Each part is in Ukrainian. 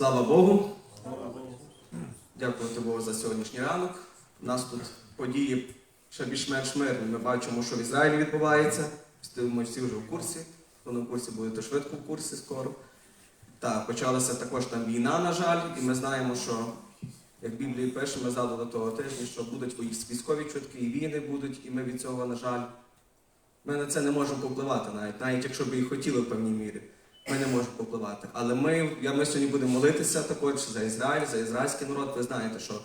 Слава Богу. Дякувати Богу за сьогоднішній ранок. У нас тут події ще більш-менш мирні. Ми бачимо, що в Ізраїлі відбувається. Ми всі вже в курсі. Не в курсі, будете швидко в курсі скоро. Так, почалася також там війна, на жаль, і ми знаємо, що як Біблії пише, ми задали того тижня, що будуть військові чутки, і війни будуть, і ми від цього, на жаль, ми на це не можемо попливати навіть, навіть якщо б і хотіли в певній мірі. Ми не можемо попливати. Але ми, я, ми сьогодні будемо молитися також за Ізраїль, за ізраїльський народ. Ви знаєте, що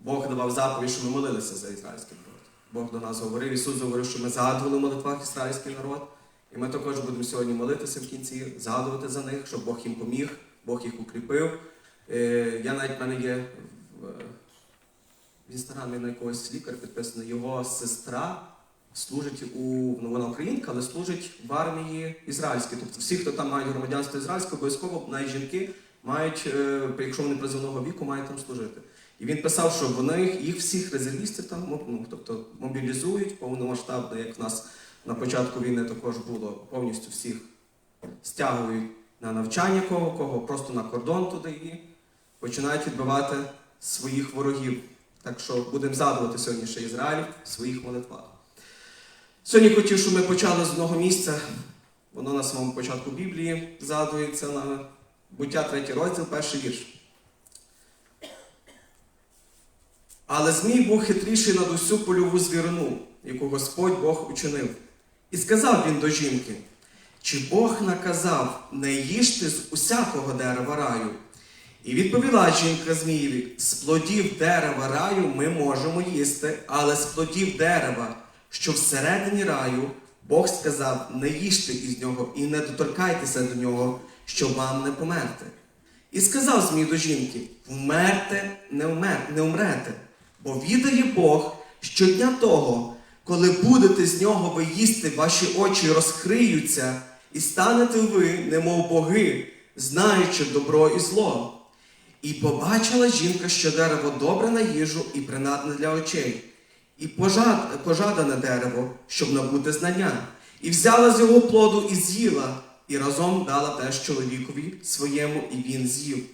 Бог давав заповідь, що ми молилися за ізраїльський народ. Бог до нас говорив, Ісус говорив, що ми згадували в молитвах ізраїльський народ. І ми також будемо сьогодні молитися в кінці, згадувати за них, щоб Бог їм поміг, Бог їх укріпив. Е, Я навіть в мене є в, в інстаграмі на якогось лікар підписано, його сестра служить у ну, українка, але служить в армії ізраїльській. Тобто всі, хто там мають громадянство ізраїльське, обов'язково навіть жінки мають, е, якщо вони призовного віку, мають там служити. І він писав, що вони їх всіх резервістів там ну, тобто мобілізують повномасштабно, як в нас на початку війни також було повністю всіх стягують на навчання кого, кого просто на кордон туди і починають відбивати своїх ворогів. Так що будемо згадувати сьогодні ще Ізраїль в своїх молитвах. Сьогодні хотів, щоб ми почали з одного місця. Воно на самому початку Біблії згадується на буття 3 розділ, перший вірш. Але Змій був хитріший над усю польову звірину, яку Господь Бог учинив. І сказав він до жінки: Чи Бог наказав не їжте з усякого дерева раю? І відповіла жінка Змієві: з плодів дерева раю ми можемо їсти, але з плодів дерева, що всередині раю, Бог сказав: не їжте із нього і не доторкайтеся до нього, щоб вам не померти. І сказав Змій до жінки: вмерте, не, вмер, не умрете, бо відає Бог, що дня того, коли будете з нього ви їсти, ваші очі розкриються, і станете ви, немов боги, знаючи добро і зло. І побачила жінка, що дерево добре на їжу і принадне для очей, і пожад, пожадане дерево, щоб набути знання, і взяла з його плоду і з'їла, і разом дала теж чоловікові своєму, і він з'їв.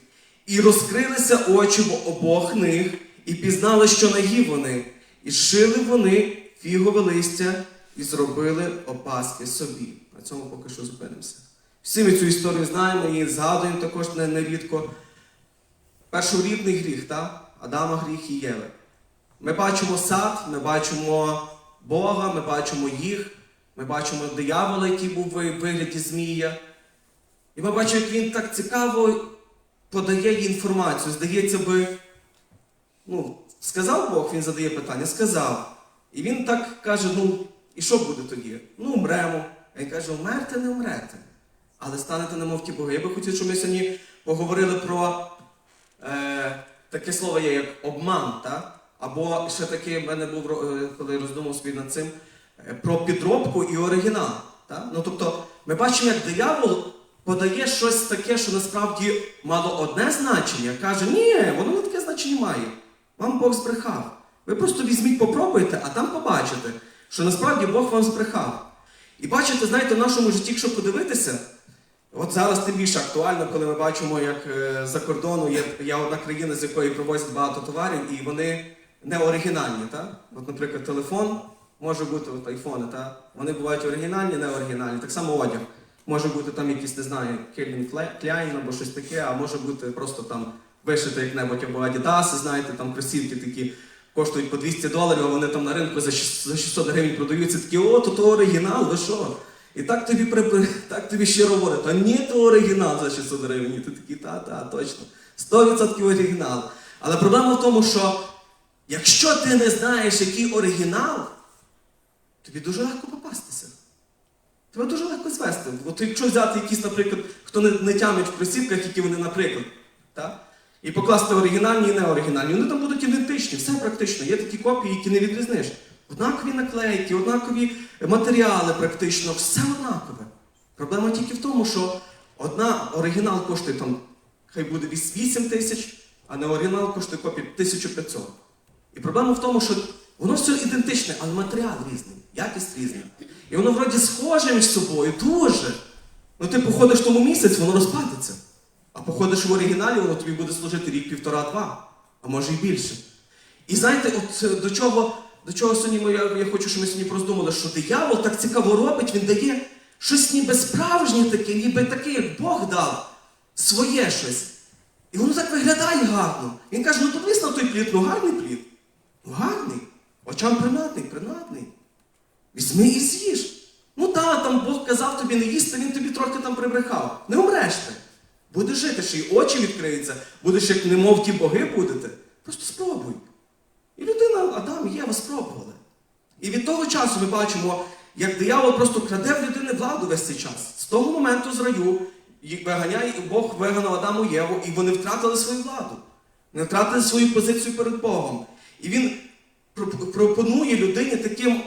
І розкрилися очі в обох них, і пізнали, що нагі вони, і шили вони фігове листя і зробили опаски собі. На цьому поки що зупинимося. Всі ми цю історію знаємо і згадуємо також нерідко. Першорідний гріх, так? Адама гріх і Єви. Ми бачимо сад, ми бачимо Бога, ми бачимо їх, ми бачимо диявола, який був в вигляді Змія. І ми бачимо, як він так цікаво подає інформацію. Здається би, ну, сказав Бог, він задає питання, сказав. І він так каже: ну, і що буде тоді? Ну, умремо. А він каже, умерте, не умрете. Але станете немов ті боги. Я би хотів, щоб ми сьогодні поговорили про е, таке слово є, як обман, та? Або ще таке в мене був, е, коли роздумав собі над цим, е, про підробку і оригінал. Та? Ну, тобто, ми бачимо, як диявол подає щось таке, що насправді мало одне значення, каже, ні, воно не таке значення має. Вам Бог збрехав. Ви просто візьміть, попробуйте, а там побачите, що насправді Бог вам збрехав. І бачите, знаєте, в нашому житті, якщо подивитися, От зараз тим більше актуально, коли ми бачимо, як е, за кордону є, є одна країна, з якої привозять багато товарів, і вони не оригінальні. Та? От, наприклад, телефон може бути от айфони, та? вони бувають оригінальні, не оригінальні. Так само одяг. Може бути там якийсь, не знаю, Кельвін Кляйн або щось таке, а може бути просто там вишите як-небудь або Adidas, знаєте, там кросівки такі коштують по 200 доларів, а вони там на ринку за 600 гривень продаються, такі, о, то то оригінал, ви що? І так тобі при- так тобі щиро говорять, та ні, то оригінал за 600 гривень. І ти такий, та, та, точно. 100% оригінал. Але проблема в тому, що якщо ти не знаєш, який оригінал, тобі дуже легко попастися. Тебе дуже легко звести. От якщо взяти якісь, наприклад, хто не, не тямить в кросівках, які вони, наприклад, так? і покласти оригінальні і неоригінальні, вони там будуть ідентичні, все практично. Є такі копії, які не відрізниш. Однакові наклейки, однакові матеріали практично, все однакове. Проблема тільки в тому, що одна оригінал коштує там, хай буде 8 тисяч, а не оригінал коштує копія 1500. І проблема в тому, що воно все ідентичне, але матеріал різний, якість різна. І воно вроді схоже між собою, дуже. Ну ти походиш тому місяць, воно розпадеться. А походиш в оригіналі, воно тобі буде служити рік, півтора-два, а може і більше. І знаєте, от е, до чого, до чого сьогодні я, я хочу, щоб ми сьогодні роздумали, що диявол так цікаво робить, він дає щось ніби справжнє таке, ніби таке, як Бог дав, своє щось. І воно так виглядає гарно. Він каже, ну подивись на той плід, ну гарний плід. Гарний. Очам принадний, принадний. Візьми і з'їж. Ну так, там Бог казав тобі не їсти, він тобі трохи там прибрехав. Не умреш ти. Будеш жити, ще й очі відкриються, будеш як немов ті боги будете. Просто спробуй. І людина, Адам і Єва спробували. І від того часу ми бачимо, як диявол просто краде в людини владу весь цей час. З того моменту з раю їх виганяє, і Бог вигнав Адаму Єву, і вони втратили свою владу. Вони втратили свою позицію перед Богом. І він пропонує людині таким,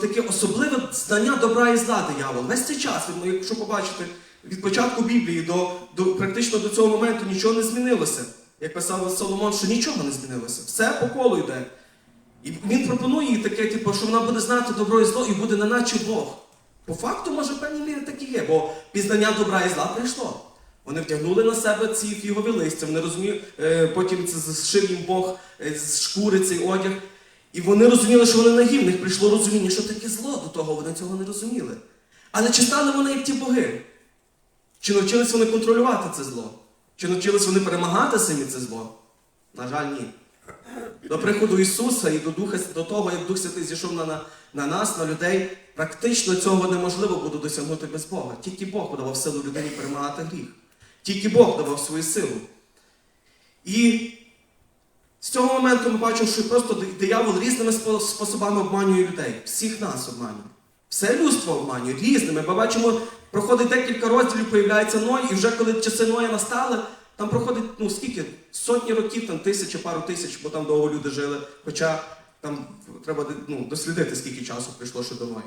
таке особливе знання добра і зла диявол. Весь цей час, якщо побачите, від початку Біблії до, до практично до цього моменту нічого не змінилося. Як писав Соломон, що нічого не змінилося. Все по колу йде. І він пропонує їй таке, типу, що вона буде знати добро і зло і буде не наче Бог. По факту, може, в певній мірі так і є, бо пізнання добра і зла прийшло. Вони втягнули на себе ці фігові листя, вони розуміли, е, потім це зшив їм Бог е, з шкури цей одяг. І вони розуміли, що вони наївні, в них прийшло розуміння, що таке зло до того, вони цього не розуміли. Але чи стали вони як ті боги? Чи навчились вони контролювати це зло? Чи навчились вони перемагати самі це зло? На жаль, ні. До приходу Ісуса і до, Духа, до того, як Дух Святий зійшов на, на, на нас, на людей, практично цього неможливо буде досягнути без Бога. Тільки Бог давав силу людині перемагати гріх. Тільки Бог давав свою силу. І з цього моменту ми бачимо, що просто диявол різними способами обманює людей. Всіх нас обманює. Все людство обманює різними. Ми бачимо, проходить декілька розділів, появляється Ной, і вже коли часи Ноя настали, там проходить ну скільки? Сотні років, там тисячі, пару тисяч, бо там довго люди жили. Хоча там треба ну, дослідити, скільки часу прийшло ще до Ноя.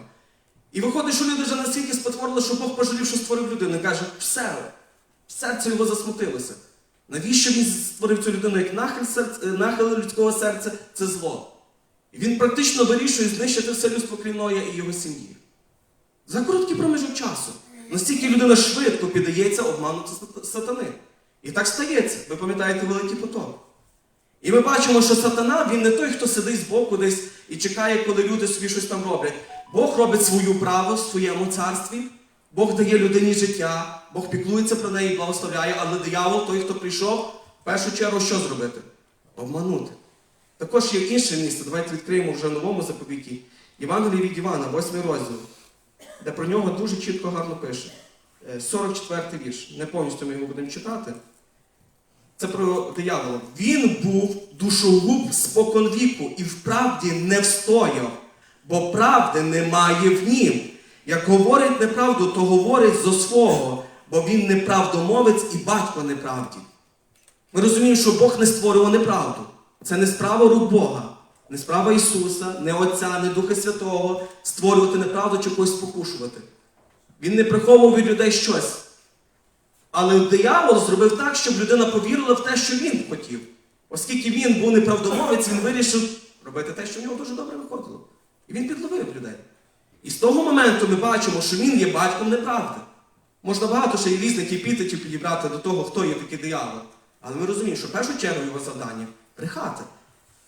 І виходить, що люди вже настільки спотворили, що Бог пожалів, що створив людину. Каже, все, серце його засмутилося. Навіщо він створив цю людину як нахил, серця, е, нахил людського серця це зло? І він практично вирішує знищити все людство крім Ноя і його сім'ї. За короткий проміжок часу. Настільки людина швидко піддається обману сатани. І так стається. Ви пам'ятаєте великий потоп. І ми бачимо, що сатана він не той, хто сидить збоку десь і чекає, коли люди собі щось там роблять. Бог робить свою право в своєму царстві. Бог дає людині життя, Бог піклується про неї, благословляє, але диявол, той, хто прийшов, в першу чергу що зробити? Обманути. Також є інше місце. Давайте відкриємо вже новому заповіті. Євангелії від Івана, 8 розділ, де про нього дуже чітко гарно пише. Е, 44 вірш. Не повністю ми його будемо читати. Це про диявола. Він був душогуб споконвіку і вправді не встояв, бо правди немає в нім. Як говорить неправду, то говорить зо свого, бо він неправдомовець і батько неправді. Ми розуміємо, що Бог не створював неправду. Це не справа рук Бога, не справа Ісуса, не Отця, не Духа Святого створювати неправду чи когось спокушувати. Він не приховував від людей щось. Але диявол зробив так, щоб людина повірила в те, що він хотів. Оскільки він був неправдомовець, він вирішив робити те, що в нього дуже добре виходило. І він підловив людей. І з того моменту ми бачимо, що він є батьком неправди. Можна багато ще й різних епітетів підібрати до того, хто є такий диявол. Але ми розуміємо, що в першу чергу його завдання брехати.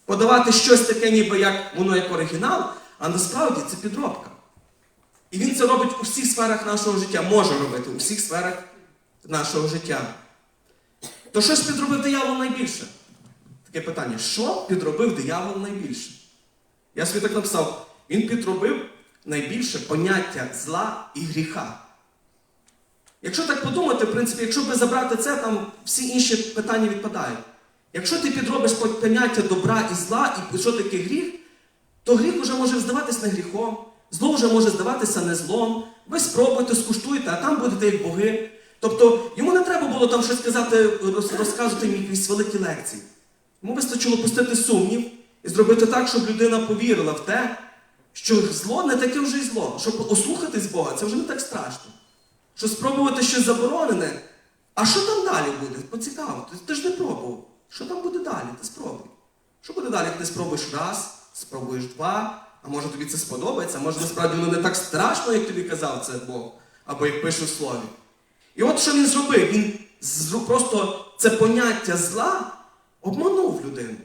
Подавати щось таке, ніби як воно як оригінал, а насправді це підробка. І він це робить у всіх сферах нашого життя, може робити у всіх сферах нашого життя. То що ж підробив диявол найбільше? Таке питання: що підробив диявол найбільше? Я собі так написав: він підробив найбільше поняття зла і гріха. Якщо так подумати, в принципі, якщо би забрати це, там всі інші питання відпадають. Якщо ти підробиш поняття добра і зла, і що таке гріх, то гріх вже може здаватися не гріхом, зло вже може здаватися не злом. Ви спробуйте, скуштуйте, а там будете як боги. Тобто йому не треба було там щось казати, роз- розказувати якісь великі лекції. Йому вистачило пустити сумнів і зробити так, щоб людина повірила в те, що зло не таке вже й зло. Щоб ослухатись Бога, це вже не так страшно. Що спробувати щось заборонене, а що там далі буде? Поцікаво, ти, ти ж не пробував. Що там буде далі? Ти спробуй. Що буде далі, як ти спробуєш раз, спробуєш два, а може тобі це сподобається, а може насправді воно не так страшно, як тобі казав це Бог, або як пише в слові. І от що він зробив? Він просто це поняття зла обманув людину.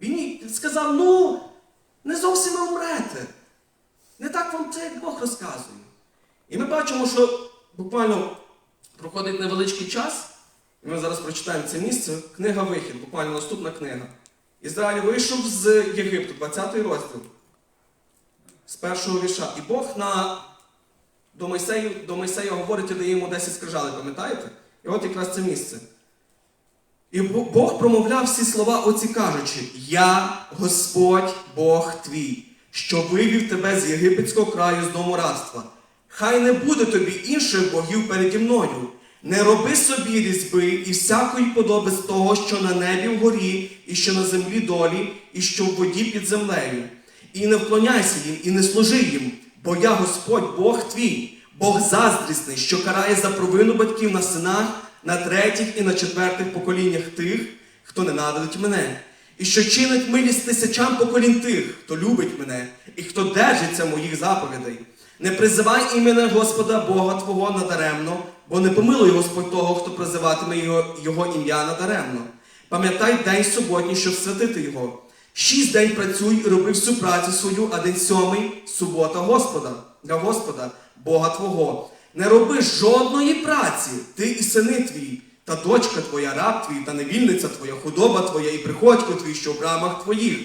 Він їй сказав: ну, не зовсім ви вмрете. Не так вам це, як Бог розказує. І ми бачимо, що буквально проходить невеличкий час, і ми зараз прочитаємо це місце. Книга Вихід, буквально наступна книга. Ізраїль вийшов з Єгипту, 20 розділ, з першого віша. І Бог на, до, Мойсею, до Мойсея говорить і дає йому 10 скрижалей, пам'ятаєте? І от якраз це місце. І Бог промовляв всі слова оці кажучи: Я Господь Бог твій, що вивів тебе з єгипетського краю з дому рабства. Хай не буде тобі інших богів переді мною. Не роби собі різьби і всякої подоби з того, що на небі вгорі, і що на землі долі, і що в воді під землею. І не вклоняйся їм, і не служи їм, бо я Господь Бог твій, Бог заздрісний, що карає за провину батьків на синах, на третіх і на четвертих поколіннях тих, хто ненавидить мене, і що чинить милість тисячам поколінь тих, хто любить мене, і хто держиться моїх заповідей. Не призивай імені Господа Бога Твого надаремно, бо не помилує Господь того, хто призиватиме його, його ім'я надаремно. Пам'ятай день суботній, щоб святити його. Шість день працюй і роби всю працю свою, а день сьомий субота Господа, для Господа, Бога Твого. Не роби жодної праці, ти і сини твої, та дочка твоя, раб твій, та невільниця твоя, худоба твоя і приходько твій, що в брамах твоїх.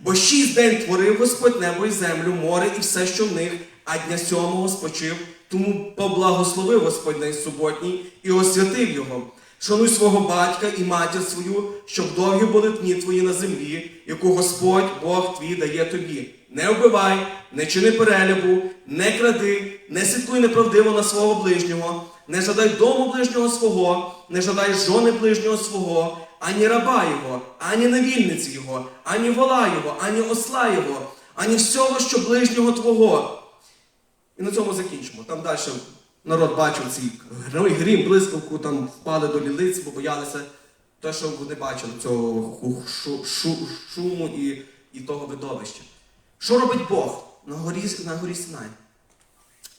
Бо шість день творив Господь небо і землю, море і все, що в них, а дня сьомого спочив, тому поблагословив Господь день суботній і освятив його. Шануй свого батька і матір свою, щоб довгі були дні твої на землі, яку Господь Бог твій дає тобі. Не вбивай, не чини перелюбу, не кради, не слідкуй неправдиво на свого ближнього, не жадай дому ближнього свого, не жадай жони ближнього свого, ані раба його, ані невільниці його, ані вола його, ані осла його, ані всього, що ближнього твого. І на цьому закінчимо. Там далі народ бачив цей грім, блискавку, там впали до лілиць, бо боялися те, що вони бачили, цього шуму і, і того видовища. Що робить Бог на горі, на горі Синай?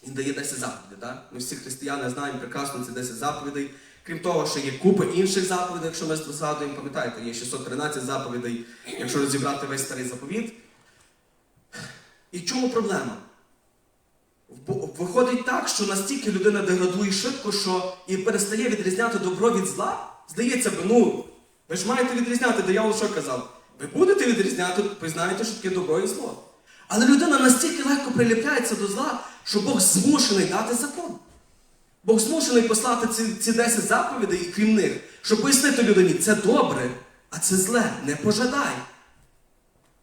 Він дає 10 заповідей. Так? Ми всі християни знаємо прекрасно ці 10 заповідей. Крім того, що є купа інших заповідей, якщо ми згадуємо, пам'ятаєте, є 613 заповідей, якщо розібрати весь старий заповіт. І чому проблема? Виходить так, що настільки людина деградує швидко, що і перестає відрізняти добро від зла. Здається би, ну, ви ж маєте відрізняти, диявол що казав? Ви будете відрізняти, ви знаєте, що таке добро і зло. Але людина настільки легко приліпляється до зла, що Бог змушений дати закон. Бог змушений послати ці, ці 10 заповідей, крім них, щоб пояснити людині, це добре, а це зле, не пожадай.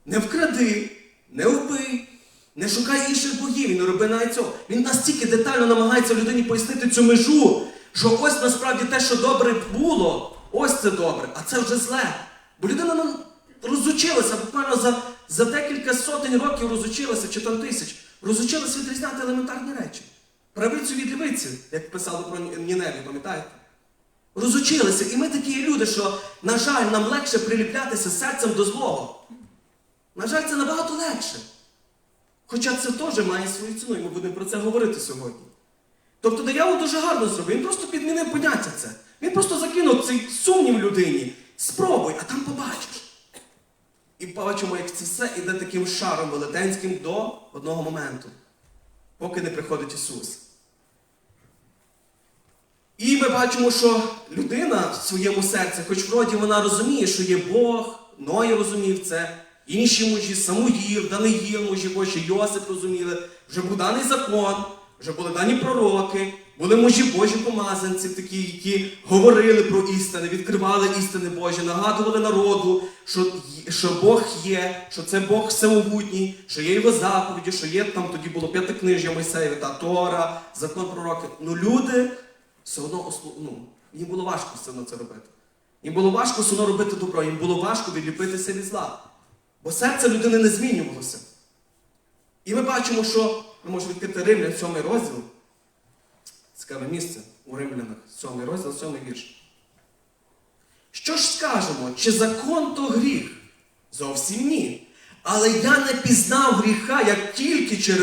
Не вкради, не вбий, не шукай інших богів і не роби навіть цього. Він настільки детально намагається людині пояснити цю межу, що ось насправді те, що добре було, ось це добре, а це вже зле. Бо людина ну, розучилася, буквально за, за декілька сотень років розучилася, чи там тисяч, розучилася відрізняти елементарні речі. Правицю від лівиці, як писали про Ніневі, пам'ятаєте? Розучилися. І ми такі люди, що, на жаль, нам легше приліплятися серцем до злого. На жаль, це набагато легше. Хоча це теж має свою ціну, і ми будемо про це говорити сьогодні. Тобто диявол дуже гарно зробив, він просто підмінив поняття це. Він просто закинув цей сумнів людині. Спробуй, а там побачиш. І бачимо, як це все іде таким шаром велетенським до одного моменту, поки не приходить Ісус. І ми бачимо, що людина в своєму серці, хоч вроді вона розуміє, що є Бог, Ной розумів це, інші мужі, Самуїл, Даниїл, мужі Божі, Йосип розуміли, вже був даний закон, вже були дані пророки, були мужі Божі помазанці, такі, які говорили про істини, відкривали істини Божі, нагадували народу, що, що Бог є, що це Бог всемогутній, що є його заповіді, що є там тоді було п'ятикнижжя Мойсеєве та Тора, закон пророки. Ну люди все одно ну, їм було важко все одно це робити. Їм було важко все одно робити добро, їм було важко відліпитися від зла. Бо серце людини не змінювалося. І ми бачимо, що ми можемо відкрити Римлян, 7 розділ. Цікаве місце у Римлянах, 7 розділ, 7 вірш. Що ж скажемо, чи закон то гріх? Зовсім ні. Але я не пізнав гріха, як тільки через.